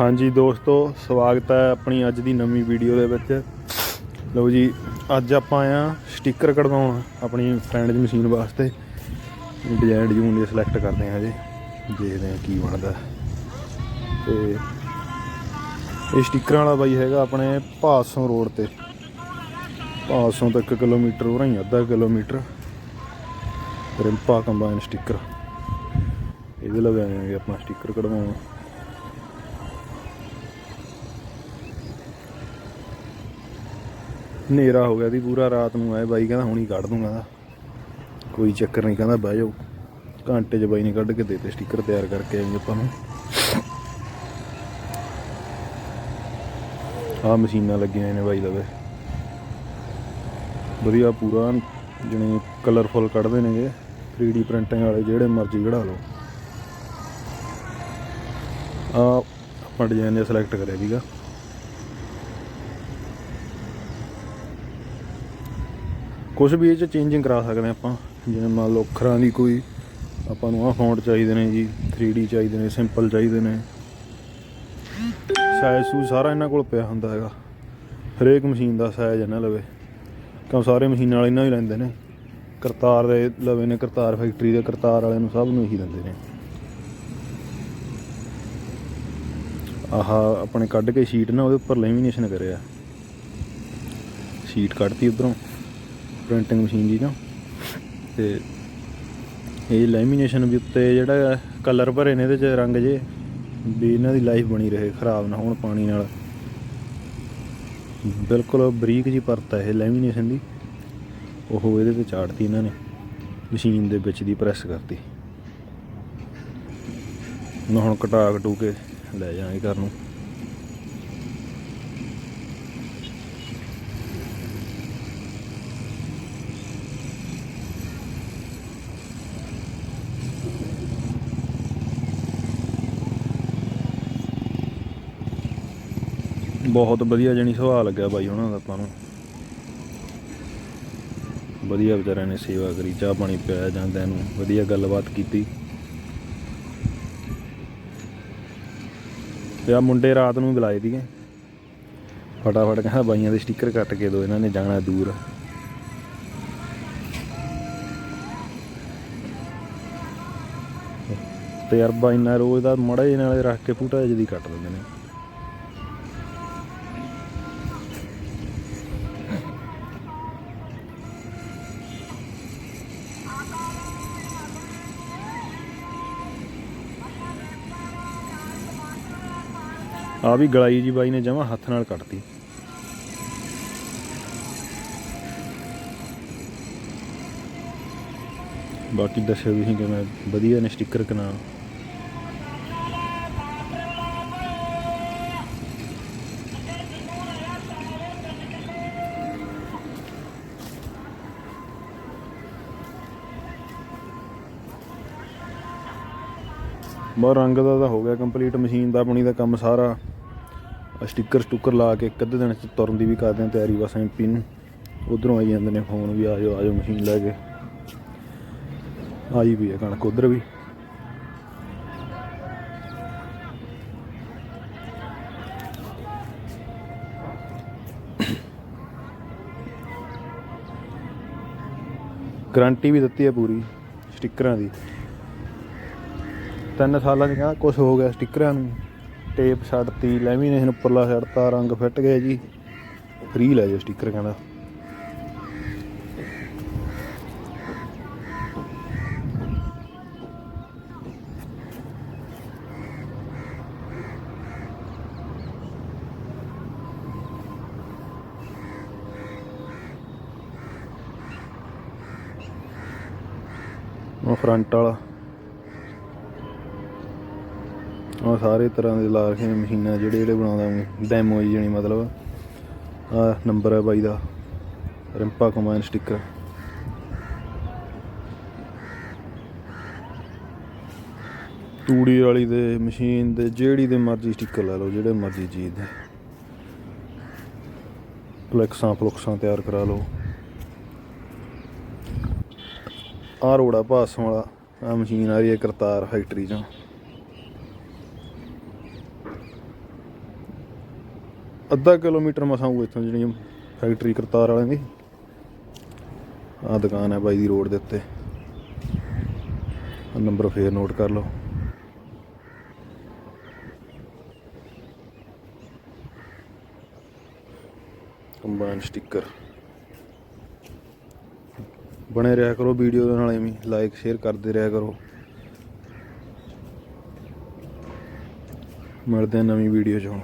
ਹਾਂਜੀ ਦੋਸਤੋ, ਸਵਾਗਤ ਹੈ ਆਪਣੀ ਅੱਜ ਦੀ ਨਵੀਂ ਵੀਡੀਓ ਦੇ ਵਿੱਚ। ਲਓ ਜੀ, ਅੱਜ ਆਪਾਂ ਆਇਆ ਸਟicker ਕਢਵਾਉਣ ਆਪਣੀ ਫਰੈਂਡ ਦੀ ਮਸ਼ੀਨ ਵਾਸਤੇ। ਡਿਜ਼ਾਈਨ ਡਿਜ਼ੂਨ ਸਿਲੈਕਟ ਕਰਦੇ ਹਾਂ ਜੀ, ਦੇਖਦੇ ਹਾਂ ਕੀ ਬਣਦਾ। ਤੇ ਇਹ ਸਟickਰਾਂ ਵਾਲਾ ਬਾਈ ਹੈਗਾ ਆਪਣੇ ਭਾਸੋਂ ਰੋਡ ਤੇ। ਭਾਸੋਂ ਤੋਂ 1 ਕਿਲੋਮੀਟਰ ਉਰਾਂ ਹੀ ਅੱਧਾ ਕਿਲੋਮੀਟਰ। ਰਿੰਪਾ combine sticker. ਇਹਦੇ ਲਗਾਵਾਂਗੇ ਆਪਾਂ ਸਟicker ਕਢਵਾਉਣਾ। ਹਨੇਰਾ ਹੋ ਗਿਆ ਸੀ ਪੂਰਾ ਰਾਤ ਨੂੰ ਆਏ ਬਾਈ ਕਹਿੰਦਾ ਹੁਣੀ ਕੱਢ ਦੂੰਗਾ ਦਾ ਕੋਈ ਚੱਕਰ ਨਹੀਂ ਕਹਿੰਦਾ ਬਹਿ ਜਾਓ। ਘੰਟੇ 'ਚ ਬਾਈ ਨੇ ਕੱਢ ਕੇ ਦੇਤੇ ਸਟicker ਤਿਆਰ ਕਰਕੇ ਆਈ ਆਪਾਂ ਨੂੰ। ਆ ਮਸ਼ੀਨਾਂ ਲੱਗੀਆਂ ਨੇ ਬਾਈ ਲਵੇ ਵਧੀਆ ਪੂਰਾ ਜਿਵੇਂ ਕਲਰਫੁਲ ਕੱਢਦੇ ਨੇਗੇ। 3D ਪ੍ਰਿੰਟਿੰਗ ਵਾਲੇ ਜਿਹੜੇ ਮਰਜ਼ੀ ਕਢਾ ਲਓ। ਆ ਆਪਾਂ ਡਿਜ਼ਾਈਨ ਨੇ ਸਿਲੈਕਟ ਕਰਿਆ ਸੀਗਾ। ਕੁਝ ਵੀ ਇਹ ਚ ਚੇਂਜਿੰਗ ਕਰਾ ਸਕਦੇ ਹਾਂ ਆਪਾਂ। ਜਿਵੇਂ ਮੰਨ ਲਓ ਅੱਖਰਾਂ ਦੀ ਕੋਈ ਆਪਾਂ ਨੂੰ ਆਹ ਫੌਂਟ ਚਾਹੀਦੇ ਨੇ ਜੀ 3D ਚਾਹੀਦੇ ਨੇ ਸਿੰਪਲ ਚਾਹੀਦੇ ਨੇ। ਸਾਈਜ਼ ਸੂ ਸਾਰਾ ਇਹਨਾਂ ਕੋਲ ਪਿਆ ਹੁੰਦਾ ਹੈਗਾ। ਹਰੇਕ ਮਸ਼ੀਨ ਦਾ ਸਾਈਜ਼ ਇਹਨਾਂ ਲਵੇ। ਕਿਉਂ ਸਾਰੇ ਮਸ਼ੀਨਾਂ ਵਾਲੇ ਇਹਨਾਂ ਹੀ ਲੈਂਦੇ ਨੇ। ਕਰਤਾਰ ਦੇ ਲਵੇ ਨੇ, ਕਰਤਾਰ ਫੈਕਟਰੀ ਦੇ ਕਰਤਾਰ ਵਾਲਿਆਂ ਨੂੰ ਸਭ ਨੂੰ ਇਹੀ ਦਿੰਦੇ ਨੇ। ਆਹ ਆਪਣੇ ਕੱਢ ਕੇ ਸ਼ੀਟ ਨਾ ਉਹਦੇ ਉੱਪਰ ਲੈਮੀਨੇਸ਼ਨ ਕਰਿਆ। ਸ਼ੀਟ ਕੱਢਤੀ ਉਧਰੋਂ। ਪ੍ਰਿੰਟਿੰਗ ਮਸ਼ੀਨ ਦੀ ਨਾ। ਤੇ ਇਹ ਲੈਮੀਨੇਸ਼ਨ ਵੀ ਉੱਤੇ ਜਿਹੜਾ ਕਲਰ ਭਰੇ ਨੇ ਇਹਦੇ ਚ ਰੰਗ ਜੇ, ਵੀ ਇਹਨਾਂ ਦੀ ਲਾਈਫ ਬਣੀ ਰਹੇ, ਖਰਾਬ ਨਾ ਹੋਣ ਪਾਣੀ ਨਾਲ। ਬਿਲਕੁਲ ਬਰੀਕ ਜੀ ਪਰਤ ਹੈ ਇਹ ਲੈਮੀਨੇਸ਼ਨ ਦੀ। ਉਹ ਇਹਦੇ ਤੇ ਚਾੜਤੀ ਇਹਨਾਂ ਨੇ ਮਸ਼ੀਨ ਦੇ ਵਿੱਚ ਦੀ ਪ੍ਰੈਸ ਕਰਤੀ। ਹੁਣ ਕਟਾ ਕਟੂ ਕੇ ਲੈ ਜਾਾਂਗੇ ਘਰ ਨੂੰ। ਬਹੁਤ ਵਧੀਆ ਜਣੀ ਸੁਭਾਅ ਲੱਗਿਆ ਬਾਈ ਉਹਨਾਂ ਦਾ ਆਪਾਂ ਨੂੰ। ਵਧੀਆ ਵਿਚਾਰਿਆਂ ਨੇ ਸੇਵਾ ਕਰੀ, ਚਾਹ ਪਾਣੀ ਪਿਆਇਆ ਜਾਂਦਿਆਂ ਨੂੰ, ਵਧੀਆ ਗੱਲਬਾਤ ਕੀਤੀ। ਤੇ ਆ ਮੁੰਡੇ ਰਾਤ ਨੂੰ ਬੁਲਾਏ ਸੀਗੇ। ਫਟਾਫਟ ਕਹਿੰਦਾ ਬਾਈਆਂ ਦੇ ਸਟicker ਕੱਟ ਕੇ ਦੋ, ਇਹਨਾਂ ਨੇ ਜਾਣਾ ਦੂਰ। ਤਜਰਬਾ ਇੰਨਾ ਰੋਜ਼ ਦਾ, ਮੜਾ ਜਿਹੇ ਨਾਲੇ ਰੱਖ ਕੇ ਫੂਟਾ ਜਿਹੀ ਕੱਟ ਦਿੰਦੇ ਨੇ। ਆ ਵੀ ਗਲਾਈ ਜੀ ਬਾਈ ਨੇ ਜਮਾ ਹੱਥ ਨਾਲ ਕੱਟਤੀ ਬਾਕੀ ਦੱਸਿਓ ਤੁਸੀਂ ਕਿਵੇਂ ਵਧੀਆ ਨੇ ਸਟicker ਕਨਾ। ਬਹੁਤ ਰੰਗ ਦਾ ਤਾਂ ਹੋ ਗਿਆ ਕੰਪਲੀਟ ਮਸ਼ੀਨ ਦਾ, ਆਪਣੀ ਦਾ ਕੰਮ ਸਾਰਾ। ਸਟicker ਸਟੁੱਕਰ ਲਾ ਕੇ ਇੱਕ ਅੱਧੇ ਦਿਨ ਚ ਤੁਰਨ ਦੀ ਵੀ ਕਰਦੇ ਆ ਤਿਆਰੀ ਬਸ ਐਮਪੀ ਨੂੰ ਉਧਰੋਂ ਆਈ ਜਾਂਦੇ ਨੇ ਫੋਨ ਵੀ ਆ ਜਾਓ ਆ ਜਾਓ ਮਸ਼ੀਨ ਲੈ ਕੇ। ਆਈ ਵੀ ਹੈ ਕਣਕ ਉਧਰ ਵੀ। ਗਾਰੰਟੀ ਵੀ ਦਿੱਤੀ ਹੈ ਪੂਰੀ ਸਟickਰਾਂ ਦੀ। ਤਿੰਨ ਸਾਲਾਂ ਚ ਕਹਿੰਦਾ ਕੁਝ ਹੋ ਗਿਆ ਸਟickਰਾਂ ਨੂੰ। ਟੇਪ ਛੱਡਤੀ ਲੈਮੀਨੇਸ਼ਨ ਉੱਪਰਲਾ ਛੱਡਤਾ ਰੰਗ ਫਿੱਟ ਗਿਆ ਜੀ। ਫ੍ਰੀ ਲੈ ਜਾਓ ਸਟicker ਕਹਿੰਦਾ। ਉਹ ਫਰੰਟ ਵਾਲਾ। ਉਹ ਸਾਰੇ ਤਰ੍ਹਾਂ ਦੇ ਲਾ ਰੱਖੇ ਮਸ਼ੀਨਾਂ ਜਿਹੜੇ ਜਿਹੜੇ ਬਣਾਉਂਦਾ ਡੈਮੋ ਹੀ ਜਣੀ ਮਤਲਬ। ਆ ਨੰਬਰ ਹੈ ਬਾਈ ਦਾ, ਰਿੰਪਾ ਕਮਾਨ ਸਟicker ਤੂੜੀ ਵਾਲੀ ਦੇ ਮਸ਼ੀਨ ਦੇ ਜਿਹੜੀ ਦੇ ਮਰਜ਼ੀ ਸਟicker ਲੈ ਲਓ, ਜਿਹੜੇ ਮਰਜ਼ੀ ਚੀਜ਼ ਦੇ। ਫਲੈਕਸਾਂ ਫਲੁਕਸਾਂ ਤਿਆਰ ਕਰਾ ਲਓ। ਆ ਰੋੜਾ ਭਾਸ ਵਾਲਾ ਆ ਮਸ਼ੀਨ ਆ ਰਹੀ ਹੈ ਕਰਤਾਰ ਫੈਕਟਰੀ ਚੋਂ। ਅੱਧਾ ਕਿਲੋਮੀਟਰ ਮਸਾਂ ਹੋਊ ਇੱਥੋਂ ਜਿਹੜੀ ਫੈਕਟਰੀ ਕਰਤਾਰ ਵਾਲਿਆਂ ਦੀ। ਆਹ ਦੁਕਾਨ ਹੈ ਬਾਈ ਦੀ ਰੋਡ ਦੇ ਉੱਤੇ। ਨੰਬਰ ਫੇਰ ਨੋਟ ਕਰ ਲਓ। ਕੰਬਾਈਨ ਸਟicker ਬਣੇ ਰਿਹਾ ਕਰੋ ਵੀਡੀਓ ਦੇ ਨਾਲ ਐਵੇਂ ਲਾਈਕ ਸ਼ੇਅਰ ਕਰਦੇ ਰਿਹਾ ਕਰੋ। ਮਿਲਦੇ ਨਵੀਂ ਵੀਡੀਓ 'ਚ ਹੁਣ।